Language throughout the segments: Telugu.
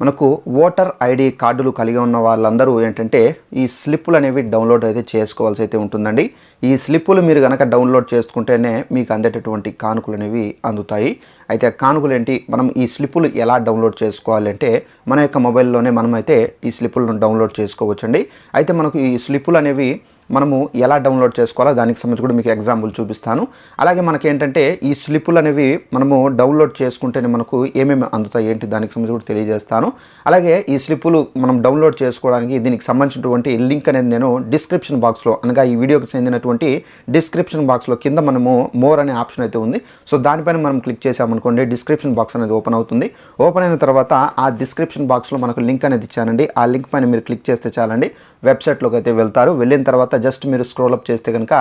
మనకు ఓటర్ ఐడి కార్డులు కలిగి ఉన్న వాళ్ళందరూ ఏంటంటే ఈ స్లిప్పులు అనేవి డౌన్లోడ్ అయితే చేసుకోవాల్సి అయితే ఉంటుందండి. ఈ స్లిప్పులు మీరు కనుక డౌన్లోడ్ చేసుకుంటేనే మీకు అందేటటువంటి కానుకలు అనేవి అందుతాయి. అయితే ఆ కానుకలు ఏంటి మనం ఈ స్లిప్పులు ఎలా డౌన్లోడ్ చేసుకోవాలి అంటే మన యొక్క మొబైల్లోనే మనమైతే ఈ స్లిప్పులను డౌన్లోడ్ చేసుకోవచ్చండి. అయితే మనకు ఈ స్లిప్పులు అనేవి మనము ఎలా డౌన్లోడ్ చేసుకోవాలో దానికి సంబంధించి కూడా మీకు ఎగ్జాంపుల్ చూపిస్తాను. అలాగే మనకి ఏంటంటే ఈ స్లిప్పులు అనేవి మనము డౌన్లోడ్ చేసుకుంటేనే మనకు ఏమేమి అందుతాయి ఏంటి దానికి సంబంధించి కూడా తెలియజేస్తాను. అలాగే ఈ స్లిప్పులు మనం డౌన్లోడ్ చేసుకోవడానికి దీనికి సంబంధించినటువంటి లింక్ అనేది నేను డిస్క్రిప్షన్ బాక్స్లో అనగా ఈ వీడియోకి చెందినటువంటి డిస్క్రిప్షన్ బాక్స్లో కింద మనము మోర్ అనే ఆప్షన్ అయితే ఉంది. సో దానిపైన మనం క్లిక్ చేసామనుకోండి డిస్క్రిప్షన్ బాక్స్ అనేది ఓపెన్ అవుతుంది. ఓపెన్ అయిన తర్వాత ఆ డిస్క్రిప్షన్ బాక్స్లో మనకు లింక్ అనేది ఇచ్చానండి. ఆ లింక్ పైన మీరు క్లిక్ చేస్తే చాలండి. వెబ్సైట్లోకి అయితే వెళ్తారు. వెళ్ళిన తర్వాత జస్ట్ మీరు స్క్రోల్ అప్ చేస్తే కనుక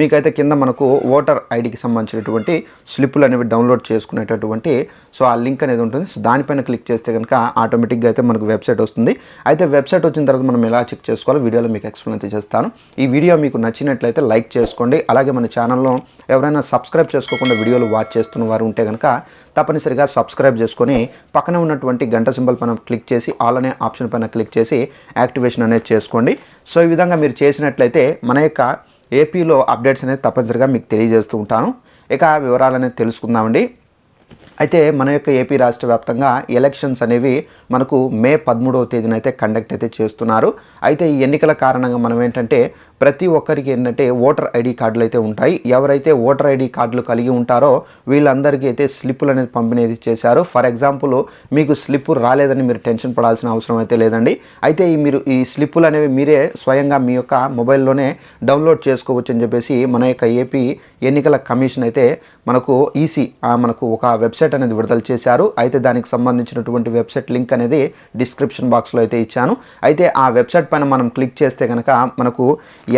మీకైతే కింద మనకు ఓటర్ ఐడికి సంబంధించినటువంటి స్లిప్పులు అనేవి డౌన్లోడ్ చేసుకునేటటువంటి సో ఆ లింక్ అనేది ఉంటుంది. సో దానిపైన క్లిక్ చేస్తే కనుక ఆటోమేటిక్గా అయితే మనకు వెబ్సైట్ వస్తుంది. అయితే వెబ్సైట్ వచ్చిన తర్వాత మనం ఎలా చెక్ చేసుకోవాలో వీడియోలో మీకు ఎక్స్ప్లెయిన్ అయితే చేస్తాను. ఈ వీడియో మీకు నచ్చినట్లయితే లైక్ చేసుకోండి. అలాగే మన ఛానల్లో ఎవరైనా సబ్స్క్రైబ్ చేసుకోకుండా వీడియోలు వాచ్ చేస్తున్న వారు ఉంటే కనుక తప్పనిసరిగా సబ్స్క్రైబ్ చేసుకొని పక్కన ఉన్నటువంటి గంట సింబల్ పైన క్లిక్ చేసి ఆల్ అనే ఆప్షన్ పైన క్లిక్ చేసి యాక్టివేషన్ అనేది చేసుకోండి. సో ఈ విధంగా మీరు చేసినట్లయితే మన యొక్క ఏపీలో అప్డేట్స్ అనేది తప్పనిసరిగా మీకు తెలియజేస్తూ ఉంటాను. ఇక వివరాలు అనేది తెలుసుకుందామండి. అయితే మన యొక్క ఏపీ రాష్ట్ర వ్యాప్తంగా ఎలక్షన్స్ అనేవి మనకు మే పదమూడవ తేదీన అయితే కండక్ట్ అయితే చేస్తున్నారు. అయితే ఈ ఎన్నికల కారణంగా మనం ఏంటంటే ప్రతి ఒక్కరికి ఏంటంటే ఓటర్ ఐడి కార్డులు అయితే ఉంటాయి. ఎవరైతే ఓటర్ ఐడి కార్డులు కలిగి ఉంటారో వీళ్ళందరికీ అయితే స్లిప్పులు అనేది పంపిణీ చేశారు. ఫర్ ఎగ్జాంపుల్ మీకు స్లిప్ రాలేదని మీరు టెన్షన్ పడాల్సిన అవసరం అయితే లేదండి. అయితే ఈ మీరు ఈ స్లిప్పులు అనేవి మీరే స్వయంగా మీ యొక్క మొబైల్లోనే డౌన్లోడ్ చేసుకోవచ్చు అని చెప్పేసి మన యొక్క ఏపీ ఎన్నికల కమిషన్ అయితే మనకు ఈసీ మనకు ఒక వెబ్సైట్ అనేది విడుదల చేశారు. అయితే దానికి సంబంధించినటువంటి వెబ్సైట్ లింక్ అనేది డిస్క్రిప్షన్ బాక్స్లో అయితే ఇచ్చాను. అయితే ఆ వెబ్సైట్ పైన మనం క్లిక్ చేస్తే కనుక మనకు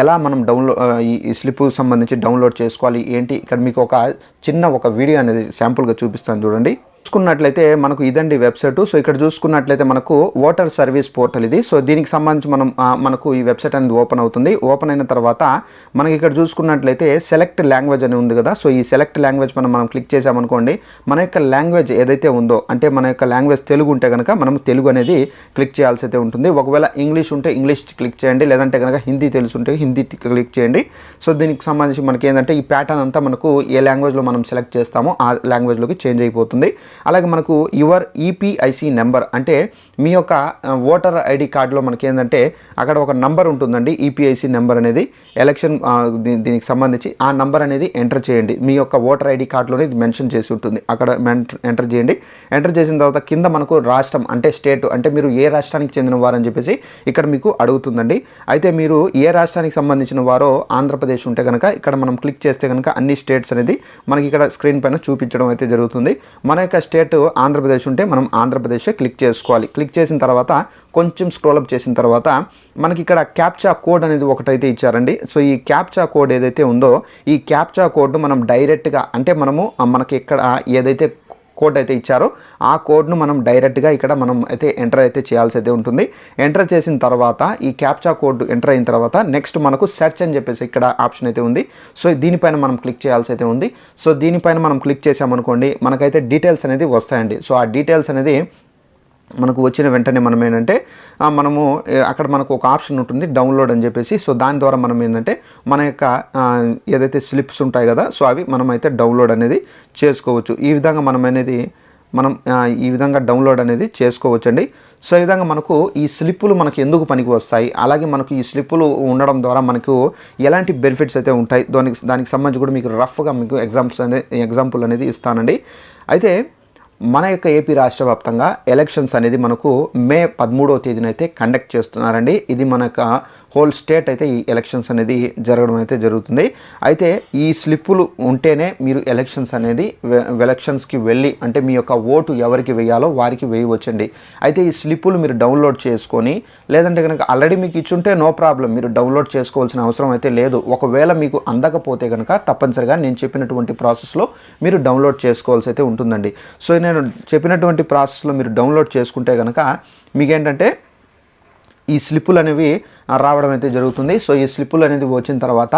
ఎలా మనం డౌన్లోడ్ ఈ స్లిప్ సంబంధించి డౌన్లోడ్ చేసుకోవాలి? ఏంటి? ఇక్కడ మీకు ఒక చిన్న ఒక వీడియో అనేది శాంపుల్గా చూపిస్తాను చూడండి. చూసుకున్నట్లయితే మనకు ఇదండి వెబ్సైట్. సో ఇక్కడ చూసుకున్నట్లయితే మనకు ఓటర్ సర్వీస్ పోర్టల్ ఇది. సో దీనికి సంబంధించి మనం మనకు ఈ వెబ్సైట్ అనేది ఓపెన్ అవుతుంది. ఓపెన్ అయిన తర్వాత మనకి ఇక్కడ చూసుకున్నట్లయితే సెలెక్ట్ లాంగ్వేజ్ అని ఉంది కదా. సో ఈ సెలెక్ట్ లాంగ్వేజ్ మనం మనం క్లిక్ చేసామనుకోండి మన యొక్క లాంగ్వేజ్ ఏదైతే ఉందో అంటే మన యొక్క లాంగ్వేజ్ తెలుగు ఉంటే కనుక మనం తెలుగు అనేది క్లిక్ చేయాల్సి అయితే ఉంటుంది. ఒకవేళ ఇంగ్లీష్ ఉంటే ఇంగ్లీష్ క్లిక్ చేయండి లేదంటే కనుక హిందీ తెలుసుంటే హిందీ క్లిక్ చేయండి. సో దీనికి సంబంధించి మనకి ఏంటంటే ఈ ప్యాటర్న్ అంతా మనకు ఏ లాంగ్వేజ్లో మనం సెలెక్ట్ చేస్తామో ఆ లాంగ్వేజ్లోకి చేంజ్ అయిపోతుంది. అలాగే మనకు యువర్ ఈపీఐసి నెంబర్ అంటే మీ యొక్క ఓటర్ ఐడి కార్డులో మనకి ఏంటంటే అక్కడ ఒక నంబర్ ఉంటుందండి ఈపీఐసి నెంబర్ అనేది. ఎలక్షన్ దీనికి సంబంధించి ఆ నంబర్ అనేది ఎంటర్ చేయండి. మీ యొక్క ఓటర్ ఐడి కార్డులోనే ఇది మెన్షన్ చేసి ఉంటుంది. అక్కడ ఎంటర్ చేయండి. ఎంటర్ చేసిన తర్వాత కింద మనకు రాష్ట్రం అంటే స్టేట్ అంటే మీరు ఏ రాష్ట్రానికి చెందిన వారని చెప్పేసి ఇక్కడ మీకు అడుగుతుందండి. అయితే మీరు ఏ రాష్ట్రానికి సంబంధించిన వారో ఆంధ్రప్రదేశ్ ఉంటే కనుక ఇక్కడ మనం క్లిక్ చేస్తే కనుక అన్ని స్టేట్స్ అనేది మనకి ఇక్కడ స్క్రీన్ పైన చూపించడం అయితే జరుగుతుంది. మన యొక్క స్టేట్ ఆంధ్రప్రదేశ్ ఉంటే మనం ఆంధ్రప్రదేశ్ క్లిక్ చేసుకోవాలి. క్లిక్ చేసిన తర్వాత కొంచెం స్క్రోల్ అప్ చేసిన తర్వాత మనకి ఇక్కడ క్యాప్చా కోడ్ అనేది ఒకటైతే ఇచ్చారండి. సో ఈ క్యాప్చా కోడ్ ఏదైతే ఉందో ఈ క్యాప్చా కోడ్ మనం డైరెక్ట్గా అంటే మనము మనకి ఇక్కడ ఏదైతే కోడ్ అయితే ఇచ్చారో. ఆ కోడ్ను మనం డైరెక్ట్గా ఇక్కడ మనం అయితే ఎంటర్ అయితే చేయాల్సి అయితే ఉంటుంది. ఎంటర్ చేసిన తర్వాత ఈ క్యాప్చా కోడ్ ఎంటర్ అయిన తర్వాత నెక్స్ట్ మనకు సెర్చ్ అని చెప్పేసి ఇక్కడ ఆప్షన్ అయితే ఉంది. సో దీనిపైన మనం క్లిక్ చేయాల్సి అయితే ఉంది. సో దీనిపైన మనం క్లిక్ చేసామనుకోండి మనకైతే డీటెయిల్స్ అనేది వస్తాయండి. సో ఆ డీటెయిల్స్ అనేది మనకు వచ్చిన వెంటనే మనం ఏంటంటే మనము అక్కడ మనకు ఒక ఆప్షన్ ఉంటుంది డౌన్లోడ్ అని చెప్పేసి. సో దాని ద్వారా మనం ఏంటంటే మన యొక్క ఏదైతే స్లిప్స్ ఉంటాయి కదా సో అవి మనం అయితే డౌన్లోడ్ అనేది చేసుకోవచ్చు. ఈ విధంగా మనం అనేది మనం ఈ విధంగా డౌన్లోడ్ అనేది చేసుకోవచ్చండి. సో ఈ విధంగా మనకు ఈ స్లిప్పులు మనకు ఎందుకు పనికి వస్తాయి? అలాగే మనకు ఈ స్లిప్పులు ఉండడం ద్వారా మనకు ఎలాంటి బెనిఫిట్స్ అయితే ఉంటాయి? దానికి దానికి సంబంధించి కూడా మీకు రఫ్గా మీకు ఎగ్జాంపుల్స్ అనేది ఎగ్జాంపుల్ అనేది ఇస్తానండి. అయితే మన యొక్క ఏపీ రాష్ట్ర వ్యాప్తంగా ఎలక్షన్స్ అనేది మనకు మే పదమూడవ తేదీన అయితే కండక్ట్ చేస్తున్నారండి. ఇది మన యొక్క హోల్ స్టేట్ అయితే ఈ ఎలక్షన్స్ అనేది జరగడం అయితే జరుగుతుంది. అయితే ఈ స్లిప్పులు ఉంటేనే మీరు ఎలక్షన్స్ అనేది ఎలక్షన్స్కి వెళ్ళి అంటే మీ యొక్క ఓటు ఎవరికి వేయాలో వారికి వేయవచ్చండి. అయితే ఈ స్లిప్పులు మీరు డౌన్లోడ్ చేసుకొని లేదంటే కనుక ఆల్రెడీ మీకు ఇచ్చుంటే నో ప్రాబ్లం మీరు డౌన్లోడ్ చేసుకోవాల్సిన అవసరం అయితే లేదు. ఒకవేళ మీకు అందకపోతే కనుక తప్పనిసరిగా నేను చెప్పినటువంటి ప్రాసెస్లో మీరు డౌన్లోడ్ చేసుకోవాల్సి అయితే ఉంటుందండి. సో నేను చెప్పినటువంటి ప్రాసెస్లో మీరు డౌన్లోడ్ చేసుకుంటే కనుక మీకేంటంటే ఈ స్లిప్పులు అనేవి రావడం అయితే జరుగుతుంది. సో ఈ స్లిప్పులు అనేది వచ్చిన తర్వాత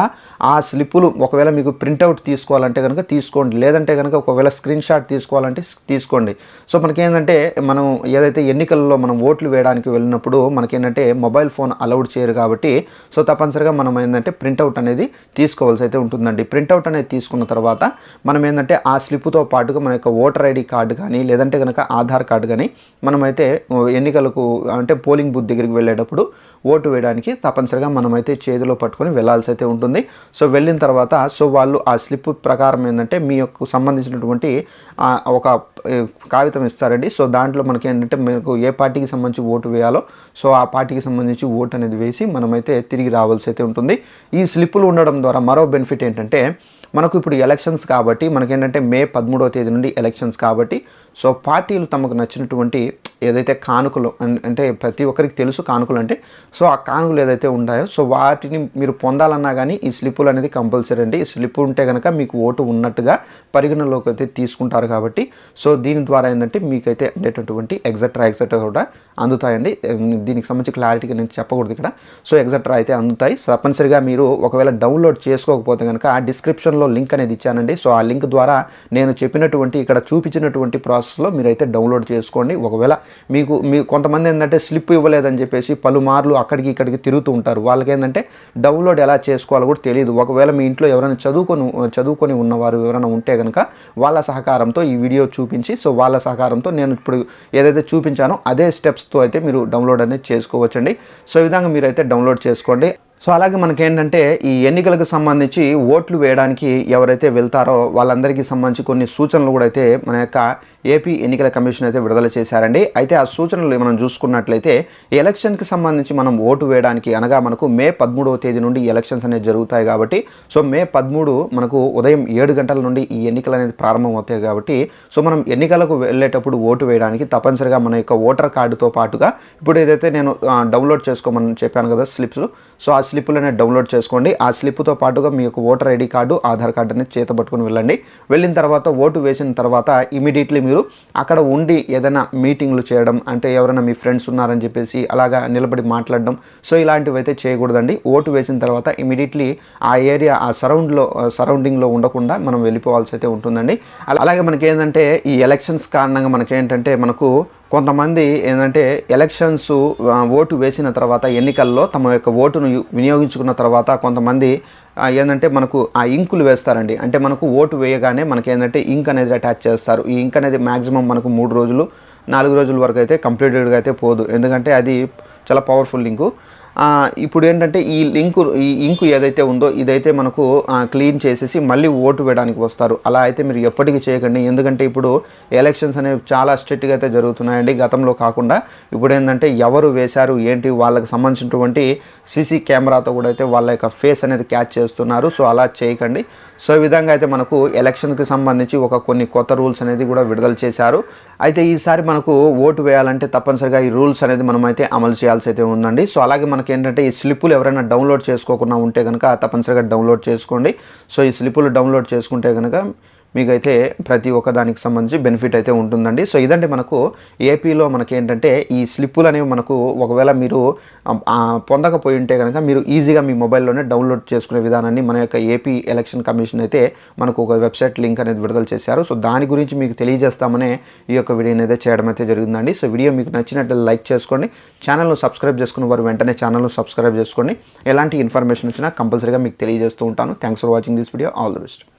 ఆ స్లిప్పులు ఒకవేళ మీకు ప్రింట్అవుట్ తీసుకోవాలంటే కనుక తీసుకోండి. లేదంటే కనుక ఒకవేళ స్క్రీన్ షాట్ తీసుకోవాలంటే తీసుకోండి. సో మనకేంటంటే మనం ఏదైతే ఎన్నికల్లో మనం ఓట్లు వేయడానికి వెళ్ళినప్పుడు మనకేంటంటే మొబైల్ ఫోన్ అలౌడ్ చేయరు కాబట్టి సో తప్పనిసరిగా మనం ఏంటంటే ప్రింట్అవుట్ అనేది తీసుకోవాల్సి అయితే ఉంటుందండి. ప్రింట్అవుట్ అనేది తీసుకున్న తర్వాత మనం ఏంటంటే ఆ స్లిప్తో పాటుగా మన యొక్క ఓటర్ ఐడి కార్డు కానీ లేదంటే కనుక ఆధార్ కార్డు కానీ మనమైతే ఎన్నికలకు అంటే పోలింగ్ బూత్ దగ్గరికి వెళ్ళేటప్పుడు ఓటు వేయడానికి తప్పనిసరిగా మనమైతే చేతిలో పట్టుకొని వెళ్ళాల్సి అయితే ఉంటుంది. సో వెళ్ళిన తర్వాత సో వాళ్ళు ఆ స్లిప్ ప్రకారం ఏంటంటే మీ యొక్క సంబంధించినటువంటి ఒక కాగితం ఇస్తారండి. సో దాంట్లో మనకి ఏంటంటే మీకు ఏ పార్టీకి సంబంధించి ఓటు వేయాలో సో ఆ పార్టీకి సంబంధించి ఓటు అనేది వేసి మనమైతే తిరిగి రావాల్సి అయితే ఉంటుంది. ఈ స్లిప్పులు ఉండడం ద్వారా మరో బెనిఫిట్ ఏంటంటే మనకు ఇప్పుడు ఎలక్షన్స్ కాబట్టి మనకేంటంటే మే పదమూడవ తేదీ నుండి ఎలక్షన్స్ కాబట్టి సో పార్టీలు తమకు నచ్చినటువంటి ఏదైతే కానుకలు అంటే ప్రతి ఒక్కరికి తెలుసు కానుకలు అంటే సో ఆ కానుకలు ఏదైతే ఉన్నాయో సో వాటిని మీరు పొందాలన్నా కానీ ఈ స్లిప్పులు అనేది కంపల్సరీ అండి. ఈ స్లిప్ ఉంటే కనుక మీకు ఓటు ఉన్నట్టుగా పరిగణలోకి అయితే తీసుకుంటారు కాబట్టి సో దీని ద్వారా ఏంటంటే మీకైతే ఉండేటటువంటి ఎగ్జట్రా ఎగ్జట్రా కూడా అందుతాయండి. దీనికి సంబంధించి క్లారిటీగా నేను చెప్పకూడదు ఇక్కడ. సో ఎగ్జట్రా అయితే అందుతాయి. తప్పనిసరిగా మీరు ఒకవేళ డౌన్లోడ్ చేసుకోకపోతే కనుక ఆ డిస్క్రిప్షన్ డిస్క్రిప్షన్లో లింక్ అనేది ఇచ్చానండి. సో ఆ లింక్ ద్వారా నేను చెప్పినటువంటి ఇక్కడ చూపించినటువంటి ప్రాసెస్లో మీరైతే డౌన్లోడ్ చేసుకోండి. ఒకవేళ మీకు మీ కొంతమంది ఏంటంటే స్లిప్ ఇవ్వలేదని చెప్పేసి పలుమార్లు అక్కడికి ఇక్కడికి తిరుగుతూ ఉంటారు. వాళ్ళకి ఏంటంటే డౌన్లోడ్ ఎలా చేసుకోవాలో కూడా తెలియదు. ఒకవేళ మీ ఇంట్లో ఎవరైనా చదువుకొని చదువుకొని ఉన్నవారు ఎవరైనా ఉంటే కనుక వాళ్ళ సహకారంతో ఈ వీడియో చూపించి సో వాళ్ళ సహకారంతో నేను ఇప్పుడు ఏదైతే చూపించానో అదే స్టెప్స్తో అయితే మీరు డౌన్లోడ్ అనేది చేసుకోవచ్చండి. సో ఈ విధంగా మీరైతే డౌన్లోడ్ చేసుకోండి. సో అలాగే మనకేంటంటే ఈ ఎన్నికలకు సంబంధించి ఓట్లు వేయడానికి ఎవరైతే వెళ్తారో వాళ్ళందరికీ సంబంధించి కొన్ని సూచనలు కూడా అయితే మన యొక్క ఏపీ ఎన్నికల కమిషన్ అయితే విడుదల చేశారండి. అయితే ఆ సూచనలు మనం చూసుకున్నట్లయితే ఎలక్షన్కి సంబంధించి మనం ఓటు వేయడానికి అనగా మనకు మే పదమూడవ తేదీ నుండి ఎలక్షన్స్ అనేవి జరుగుతాయి కాబట్టి సో మే పదమూడు మనకు ఉదయం ఏడు గంటల నుండి ఈ ఎన్నికలు అనేది ప్రారంభం అవుతాయి కాబట్టి సో మనం ఎన్నికలకు వెళ్ళేటప్పుడు ఓటు వేయడానికి తప్పనిసరిగా మన యొక్క ఓటర్ కార్డుతో పాటుగా ఇప్పుడు ఏదైతే నేను డౌన్లోడ్ చేసుకోమని చెప్పాను కదా స్లిప్స్ సో ఆ స్లిప్పులు అనేది డౌన్లోడ్ చేసుకోండి. ఆ స్లిప్తో పాటుగా మీ యొక్క voter ID card Aadhaar card అనేది చేత పట్టుకుని వెళ్ళండి. వెళ్ళిన తర్వాత ఓటు వేసిన తర్వాత ఇమీడియట్లీ మీరు అక్కడ ఉండి ఏదైనా మీటింగ్లు చేయడం అంటే ఎవరైనా మీ ఫ్రెండ్స్ ఉన్నారని చెప్పేసి అలాగా నిలబడి మాట్లాడడం. సో ఇలాంటివి అయితే చేయకూడదండి. ఓటు వేసిన తర్వాత ఇమీడియట్లీ ఆ ఏరియా ఆ సరౌండ్లో సరౌండింగ్లో ఉండకుండా మనం వెళ్ళిపోవాల్సి అయితే ఉంటుందండి. అలాగే మనకి ఏంటంటే ఈ ఎలక్షన్స్ కారణంగా మనకేంటంటే మనకు కొంతమంది ఏంటంటే ఎలక్షన్స్ ఓటు వేసిన తర్వాత ఎన్నికల్లో తమ యొక్క ఓటును వినియోగించుకున్న తర్వాత కొంతమంది ఏంటంటే మనకు ఆ ఇంకులు వేస్తారండి. అంటే మనకు ఓటు వేయగానే మనకి ఏంటంటే ఇంక్ అనేది అటాచ్ చేస్తారు. ఈ ఇంక్ అనేది మ్యాక్సిమం మనకు మూడు రోజులు నాలుగు రోజుల వరకు అయితే కంప్లీటెడ్గా అయితే పోదు. ఎందుకంటే అది చాలా పవర్ఫుల్ లింకు ఇప్పుడు ఏంటంటే ఈ లింకు ఈ ఇంకు ఏదైతే ఉందో ఇదైతే మనకు క్లీన్ చేసేసి మళ్ళీ ఓటు వేయడానికి వస్తారు. అలా అయితే మీరు ఎప్పటికీ చేయకండి. ఎందుకంటే ఇప్పుడు ఎలక్షన్స్ అనేవి చాలా స్ట్రిక్ట్గా అయితే జరుగుతున్నాయండి. గతంలో కాకుండా ఇప్పుడు ఏంటంటే ఎవరు వేశారు ఏంటి వాళ్ళకి సంబంధించినటువంటి సీసీ కెమెరాతో కూడా అయితే వాళ్ళ యొక్క ఫేస్ అనేది క్యాచ్ చేస్తున్నారు. సో అలా చేయకండి. సో ఈ విధంగా అయితే మనకు ఎలక్షన్కి సంబంధించి ఒక కొన్ని కొత్త రూల్స్ అనేది కూడా విడుదల చేశారు. అయితే ఈసారి మనకు ఓటు వేయాలంటే తప్పనిసరిగా ఈ రూల్స్ అనేది మనం అయితే అమలు చేయాల్సి అయితే ఉందండి. సో అలాగే మనకి ఏంటంటే ఈ స్లిప్పులు ఎవరైనా డౌన్లోడ్ చేసుకోకుండా ఉంటే కనుక తప్పనిసరిగా డౌన్లోడ్ చేసుకోండి. సో ఈ స్లిప్పులు డౌన్లోడ్ చేసుకుంటే కనుక మీకైతే ప్రతి ఒక్క దానికి సంబంధించి బెనిఫిట్ అయితే ఉంటుందండి. సో ఇదంటే మనకు ఏపీలో మనకి ఏంటంటే ఈ స్లిప్పులు అనేవి మనకు ఒకవేళ మీరు పొందకపోయి ఉంటే కనుక మీరు ఈజీగా మీ మొబైల్లోనే డౌన్లోడ్ చేసుకునే విధానాన్ని మన యొక్క ఏపీ ఎలక్షన్ కమిషన్ అయితే మనకు ఒక వెబ్సైట్ లింక్ అనేది విడుదల చేశారు. సో దాని గురించి మీకు తెలియజేస్తామనే ఈ యొక్క వీడియోని అయితే చేయడం అయితే జరిగిందండి. సో వీడియో మీకు నచ్చినట్టు లైక్ చేసుకోండి. ఛానల్ను సబ్స్క్రైబ్ చేసుకున్న వారు వెంటనే ఛానల్ను సబ్స్క్రైబ్ చేసుకోండి. ఎలాంటి ఇన్ఫర్మేషన్ వచ్చినా కంపల్సరీగా మీకు తెలియజేస్తూ ఉంటాను. Thanks for watching this video all the best